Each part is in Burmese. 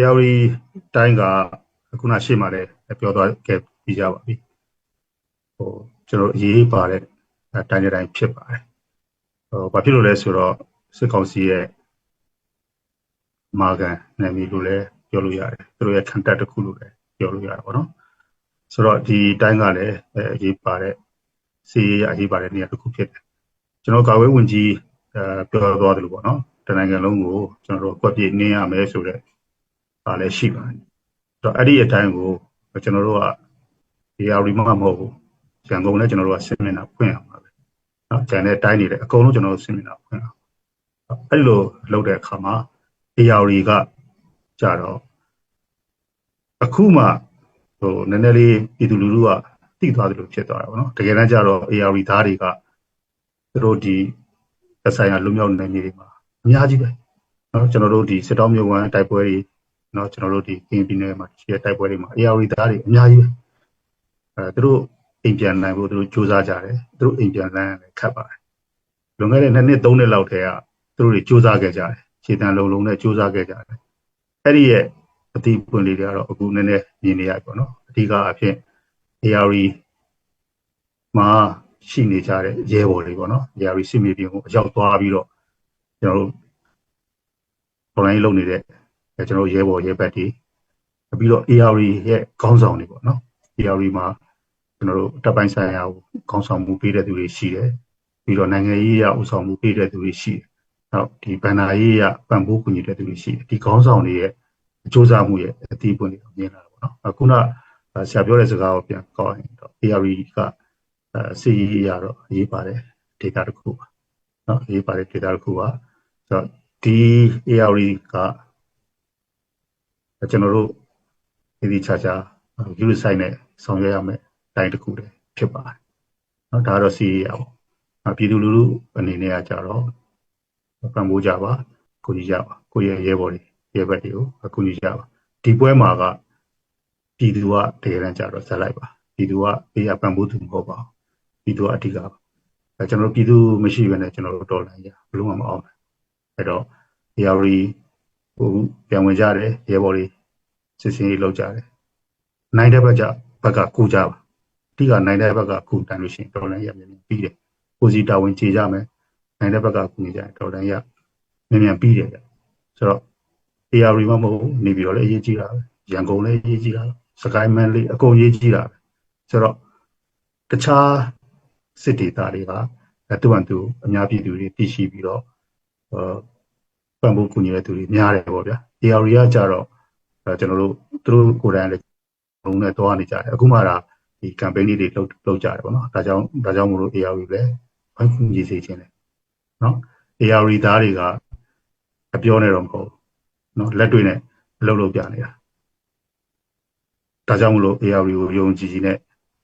တရားရီတိုင်းကခုနရှေ့မှာလည်းပြောသွားခဲ့ပြီးကြပါပြီဟိုကျွန်တော်အရေးပါတဲ့တိုင်းတိုင်းဖြစ်ပါတယ်ဟိုဘာဖြစ်လို့လဲဆိုတော့စစ်ကောင်စီရဲ့မာကန်နယ်မြေလို့လည်းပြောလို့ရတယ်သူတို့ရဲ့ခံတက်တစ်ခုလို့လည်းပြောလို့ရတယ်ပေါ့နော်ဆိုတော့ဒီတိုင်းကလည်းအရေးပါတဲ့စီးရအရေးပါတဲ့နေရာတစ်ခုဖြစ်တယ်ကျွန်တော်ကာဝေးဝင်ကြီးအဲပြောသွားတယ်လို့ပေါ့နော်တနိုင်ငံလုံးကိုကျွန်တော်တို့ကွက်ပြေနင်းရမယ်ဆိုတဲ့ အားလည်းရှိပါတယ်အဲ့တော့အဲ့ဒီအတိုင်းကိုကျွန်တော်တို့ကဒီအရီမမဟုတ်ဘူးရန်ကုန်လည်းကျွန်တော်တို့ကဆင်မင်တာဖွင့်အောင်ပါပဲနော်ကျန်တဲ့တိုင်းတွေလည်းအကုန်လုံးကျွန်တော်တို့ဆင်မင်တာဖွင့်အောင်အဲ့လိုလုပ်တဲ့အခါမှာ ARD ကကြတော့အခုမှဟိုနည်းနည်းလေးပြည်သူလူထုကတိသွားတယ်လို့ဖြစ်သွားတာပေါ့နော်တကယ်တမ်းကျတော့ ARD သားတွေကသူတို့ဒီသက်ဆိုင်ရာလူမျိုးနယ်မြေတွေမှာအများကြီးပဲနော်ကျွန်တော်တို့ဒီစစ်တောင်းမြို့ဝန်တိုက်ပွဲတွေ နော်ကျွန်တော်တို့ဒီကင်းပြည်နယ်မှာရှိတဲ့တိုက်ပွဲတွေမှာ ARD သားတွေအများကြီးပဲအဲသူတို့အိမ်ပြန်နိုင်ဖို့သူတို့စူးစမ်းကြတယ်သူတို့အိမ်ပြန်နိုင်လည်းခက်ပါတယ်လွန်ခဲ့တဲ့နှစ်နှစ်သုံးနှစ်လောက်တည်းကသူတို့တွေစူးစမ်းခဲ့ကြတယ်ခြေတံလုံးလုံးနဲ့စူးစမ်းခဲ့ကြတယ်အဲ့ဒီရဲ့အတိပွင့်လေးတွေကတော့အခုနည်းနည်းမြင်နေရပြီပေါ့နော်အဓိကအဖြစ် ARD မှာရှိနေကြတဲ့ရဲဘော်တွေပေါ့နော် ARD စစ်မြေပြင်ကိုအရောက်သွားပြီးတော့ကျွန်တော်တို့ပုံလိုင်းလုပ်နေတဲ့ ကျွန်တော်ရဲဘော်ရဲဘက်တွေပြီးတော့ ARD ရဲ့ခေါင်းဆောင်တွေပေါ့နော် ARD မှာကျွန်တော်တို့တပ်ပိုင်းဆိုင်ရာကိုခေါင်းဆောင်မှုပေးတဲ့သူတွေရှိတယ်ပြီးတော့နိုင်ငံရေးအရဥဆောင်မှုပေးတဲ့သူတွေရှိတယ်နောက်ဒီဗန္နာရေးရပံ့ပိုးကူညီတဲ့သူတွေရှိတယ်ဒီခေါင်းဆောင်တွေရဲ့အကျိုးစားမှုရဲ့အတိအပွင့်တွေကိုမြင်လာတာပေါ့နော်အခုနဆရာပြောတဲ့စကားကိုပြန်ကောက်ရင်တော့ ARD ကအဲစီရတော့အရေးပါတယ် data တစ်ခုပါနော်အရေးပါတယ် data တစ်ခုပါဆိုတော့ဒီ ARD က ကျွန်တော်တို့ဒီဒီချာချာ view site နဲ့ဆောင်ရွက်ရမယ်တိုင်းတစ်ခုတည်းဖြစ်ပါတယ်နော်ဒါတော့စီရပေါ့ပြည်သူလူထုအနေနဲ့ကကြတော့ပံ့ပိုးကြပါကိုကြီးကြပါကိုရဲ့ရဲဘော်တွေရဲဘက်တွေကိုအကူညီကြပါဒီပွဲမှာကပြည်သူကတကယ်တမ်းကြတော့ဇက်လိုက်ပါပြည်သူကပေးရပံ့ပိုးသူမဟုတ်ပါဘူးပြည်သူကအဓိကပါအဲကျွန်တော်ပြည်သူမရှိဘဲနဲ့ကျွန်တော်တို့တော်လှန်ရဘလို့မှမအောင်အဲ့တော့ ARI ဟိုပြန်ဝင်ကြတယ်ရဲဘော်တွေ စစ်စင်ရေးလုပ်ကြတယ်နိုင်တဲ့ဘက်ကဘက်ကကူကြပါအဓိကနိုင်တဲ့ဘက်ကကူတန်လို့ရှိရင်တော်လှန်ရမြင်ပြီးတယ်ကိုစီတာဝန်ခြေကြမယ်နိုင်တဲ့ဘက်ကကူနေကြတယ်တော်လှန်ရမြန်မြန်ပြီးတယ်ကြဆိုတော့ AR မမဟုတ်နေပြီးတော့လည်းအရေးကြီးတာပဲရန်ကုန်လည်းအရေးကြီးတာစကိုင်းမန်လေးအကုန်အရေးကြီးတာပဲဆိုတော့တခြားစစ်ဒေသတွေကတူအန်တူအများပြည်သူတွေတည်ရှိပြီးတော့ပံ့ပိုးကူညီတဲ့သူတွေများတယ်ပေါ့ဗျာ AR ကကြတော့ ကျွန်တော်တို့သူတို့ကိုယ်တိုင်လည်းဘုံနဲ့တွားနေကြတယ်အခုမှဒါဒီ campaign လေးတွေလုပ်လုပ်ကြတယ်ပေါ့နော်ဒါကြောင့်ဒါကြောင့်မလို့ AR လည်းဘိုင်းကူညီစေခြင်းတယ်နော် AR သားတွေကအပြောနဲ့တော့မဟုတ်နော်လက်တွေ့နဲ့အလုပ်လုပ်ပြနေတာဒါကြောင့်မလို့ AR ကိုယုံကြည်ကြည်နဲ့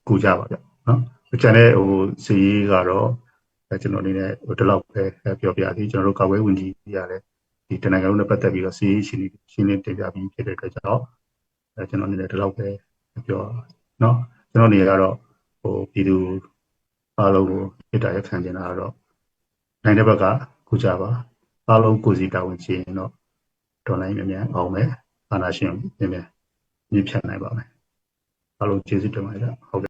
ကူကြပါဗျနော်ကျန်တဲ့ဟိုစီရေးကတော့ကျွန်တော်အနေနဲ့ဟိုဒီလောက်ပဲပြောပြသည်ကျွန်တော်တို့ကာဝဲဝင်ကြီးရတယ် ဒီတနိုင်ငံလုံးနဲ့ပတ်သက်ပြီးတော့စီရေးရှင်းရှင်းလင်းတင်ပြပြီးဖြစ်တဲ့အတွက်ကြောင့်အဲကျွန်တော်အနေနဲ့ဒီလောက်ပဲပြောနော်ကျွန်တော်အနေနဲ့ကတော့ဟိုပြည်သူအားလုံးကိုမေတ္တာရက်ခံချင်တာကတော့နိုင်တဲ့ဘက်ကကူကြပါအားလုံးကိုစီတာဝန်ချင်တော့ဒေါ်လာမြန်မြန်အောင်မယ်အာနာရှင်မြန်မြန်မြင့်ဖြတ်နိုင်ပါမယ်အားလုံးကျေးဇူးတင်ပါတယ်ဟုတ်ကဲ့